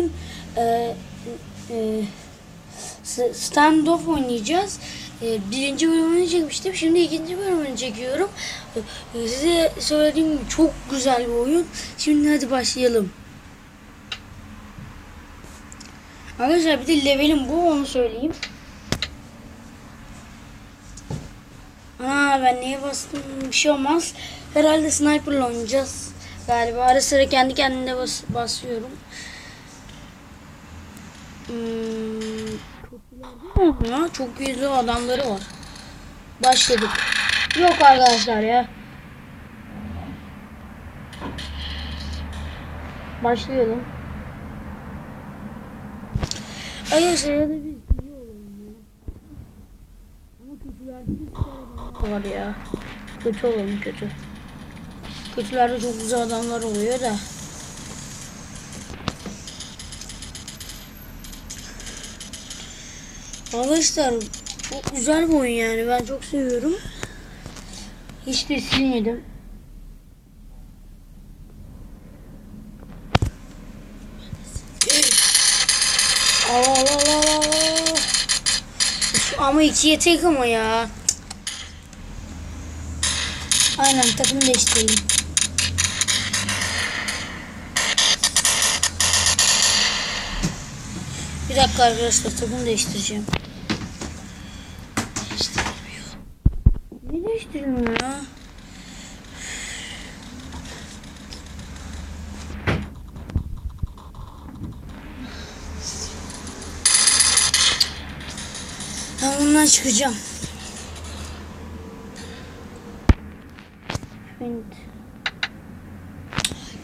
bugün e, e, stand-off oynayacağız. E, birinci bölümünü çekmiştim. Şimdi ikinci bölümünü çekiyorum. E, size söylediğim gibi çok güzel bir oyun. Şimdi hadi başlayalım. Arkadaşlar bir de levelim bu onu söyleyeyim. Aa ben neye bastım bir şey olmaz. Herhalde sniper'la oynayacağız. Galiba ara sıra kendi kendine bas basıyorum. Hmm, çok güzel adamları var. Başladık. Yok arkadaşlar ya. Başlayalım. Arkadaşlar ya da biz iyi olalım ya. Ama kötülerde bir var ya. Kötü olalım kötü. Kötülerde çok güzel adamlar oluyor da. Arkadaşlar çok güzel bir oyun yani ben çok seviyorum. Hiç de silmedim. Al al al al al. Üf, Ama ikiye tek ama ya. Aynen takım değiştirelim. Bir dakika arkadaşlar takım değiştireceğim. Değiştirmiyor. Ne değiştirmiyor ya? Ben bundan çıkacağım. Şimdi.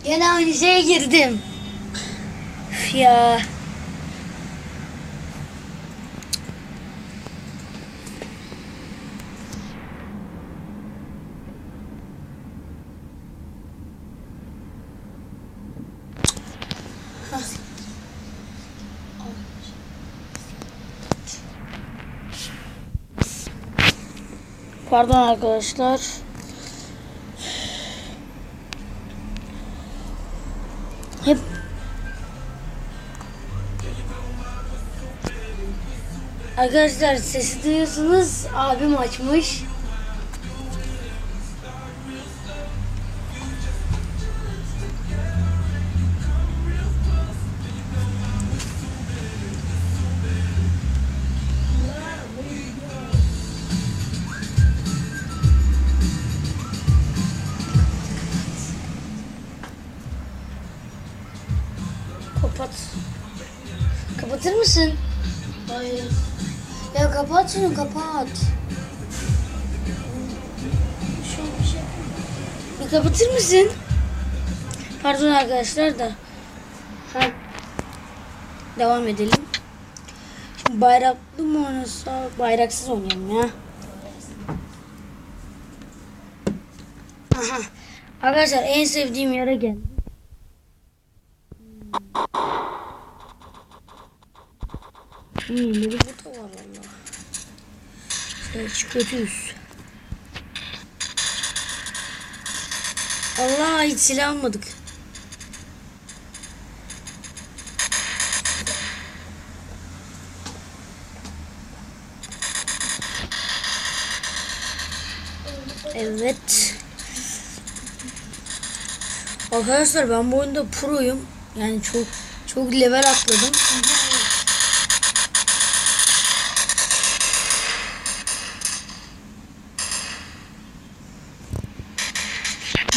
Gene aynı şeye girdim. Üf. Pardon arkadaşlar. Hep Arkadaşlar sesi duyuyorsunuz. Abim açmış. Ya kapat şunu kapat. Bir kapatır mısın? Pardon arkadaşlar da. Ha. Devam edelim. Şimdi bayraklı mı oynasak? Bayraksız oynayalım ya. Aha. Arkadaşlar en sevdiğim yere geldik. De burada var valla. Hiç kötüyüz. Allah hiç silah almadık. Evet. Arkadaşlar ben bu oyunda proyum. Yani çok çok level atladım.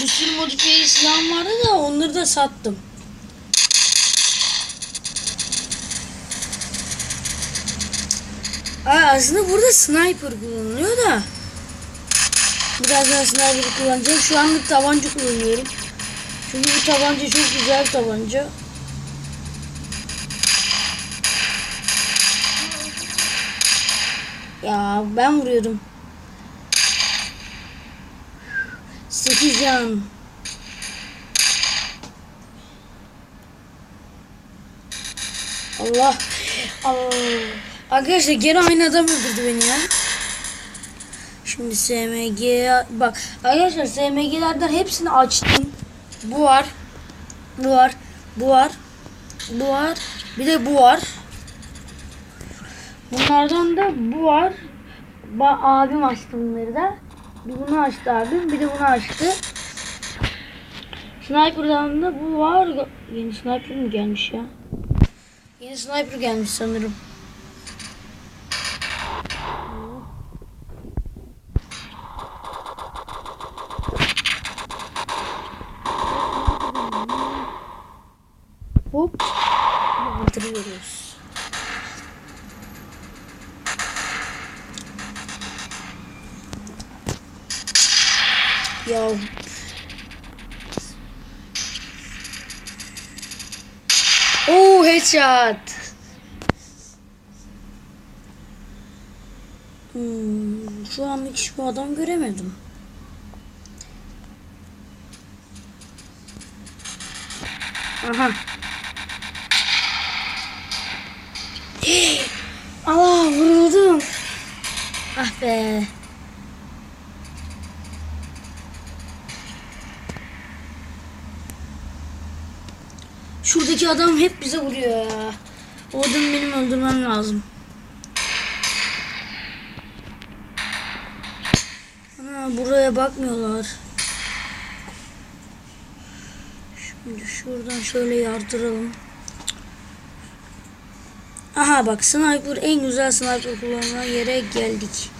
Bir sürü silahım vardı da onları da sattım. Aa, aslında burada sniper kullanılıyor da. Birazdan sniper kullanacağım. Şu anlık tabanca kullanıyorum. Çünkü bu tabanca çok güzel bir tabanca. Ya ben vuruyorum. 8 can. Allah. Allah. Arkadaşlar gene aynı adam öldürdü beni ya. Şimdi SMG bak arkadaşlar SMG'lerden hepsini açtım. Bu var. Bu var. Bu var. Bu var. Bir de bu var. Bunlardan da bu var. Ba abim açtı bunları da. Bir bunu açtı abim. Bir de bunu açtı. Sniper'dan da bu var. Yeni sniper mi gelmiş ya? Yeni sniper gelmiş sanırım. Headshot. Hmm, şu an hiç bu adam göremedim. Aha. Allah vuruldum. Ah be. Şuradaki adam hep bize vuruyor ya. O adamı benim öldürmem lazım. Ana buraya bakmıyorlar. Şimdi şuradan şöyle yardıralım. Aha bak sniper en güzel sniper kullanılan yere geldik.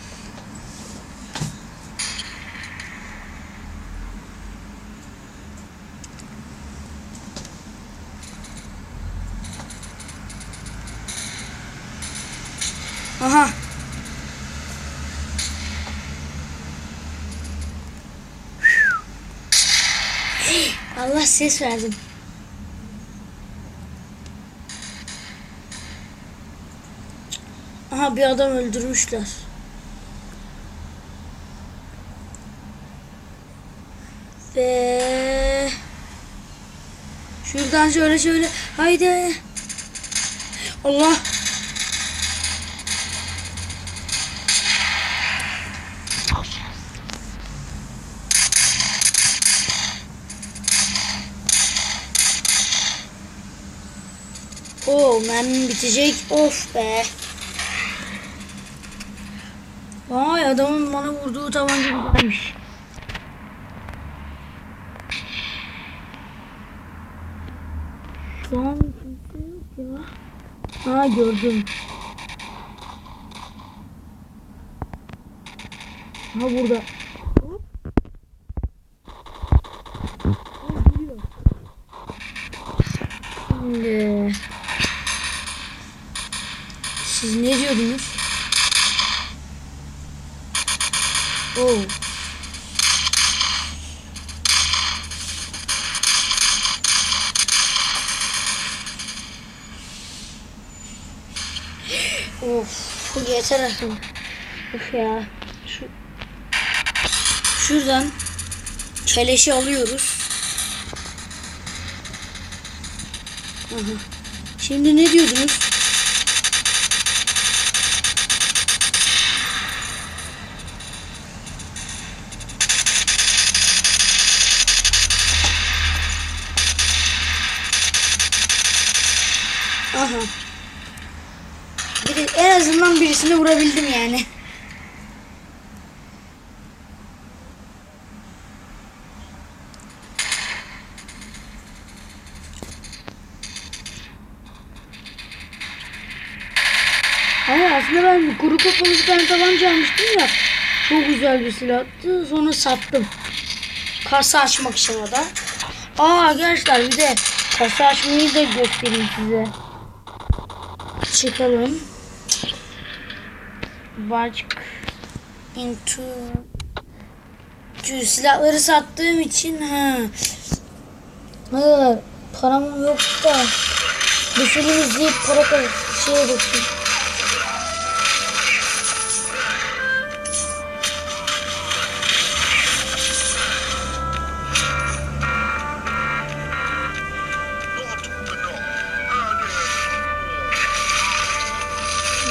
Aha. Allah ses verdim. Aha bir adam öldürmüşler. Ve şuradan şöyle şöyle haydi. Allah. Mermim bitecek. Of be. Vay adamın bana vurduğu tabanca güzelmiş. Şu. Ha gördüm. Ha burada. Hop. O geliyor. Şimdi siz ne diyordunuz? Oo. Of yeter artık. Of ya. Şu, şuradan keleşi alıyoruz. Aha. Şimdi ne diyordunuz? En azından birisini vurabildim yani. Ama aslında ben kuru kapalı bir tane tabanca almıştım ya. Çok güzel bir silahtı. Sonra sattım. Kasa açmak için o da. Aa arkadaşlar bir de kasa açmayı da göstereyim size. Çıkalım. Başk into silahları sattığım için ha. Ne kadar param yok da bir film izleyip para şeye bakayım.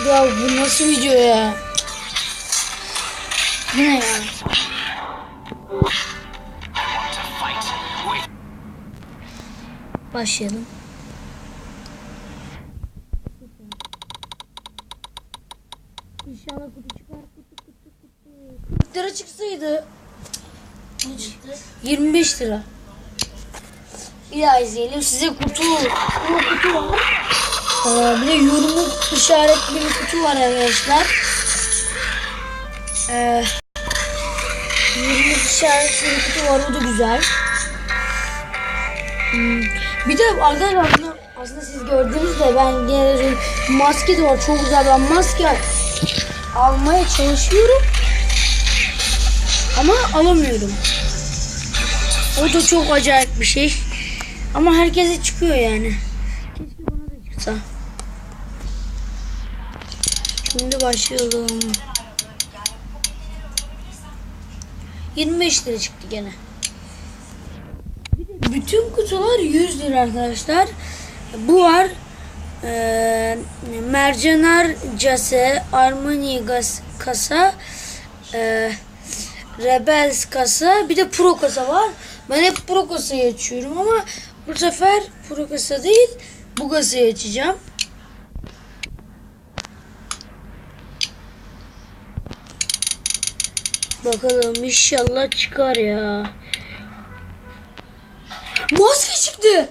Ya bu nasıl video ya? Bu ne ya? Başlayalım. İnşallah kutu çıkar. Kutu kutu kutu. 40 lira çıksaydı. 25 lira. Bir daha izleyelim. Size kutu. Kutu var. Ee, bir de yorumu işaretli bir kutu var arkadaşlar. Ee, yorumu işaretli bir kutu var. O da güzel. Hmm, Bir de arkadaşlar aslında, aslında siz gördünüz de ben gene maske de var. Çok güzel. Ben maske almaya çalışıyorum. Ama alamıyorum. O da çok acayip bir şey. Ama herkese çıkıyor yani. Keşke bana da çıksa. Şimdi başlayalım. 25 lira çıktı gene. Bütün kutular 100 lira arkadaşlar. Bu var. Ee, Mercanar Case, Armani Gas kasa, ee, Rebels kasa, bir de Pro kasa var. Ben hep Pro kasayı açıyorum ama bu sefer Pro kasa değil, bu kasayı açacağım. Bakalım inşallah çıkar ya. Maske çıktı.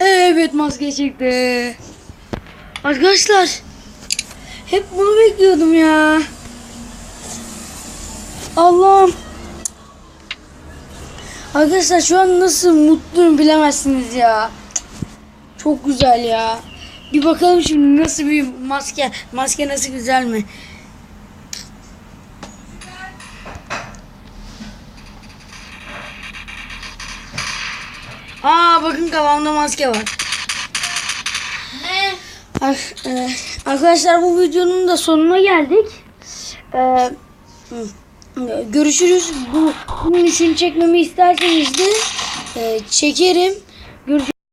Evet maske çıktı. Arkadaşlar hep bunu bekliyordum ya. Allah'ım. Arkadaşlar şu an nasıl mutluyum bilemezsiniz ya. Çok güzel ya. Bir bakalım şimdi nasıl bir maske. Maske nasıl güzel mi? Aa bakın kafamda maske var. Ar- e, Arkadaşlar bu videonun da sonuna geldik. Ee, görüşürüz. Bu bunun için çekmemi isterseniz de e, çekerim. Görüşürüz.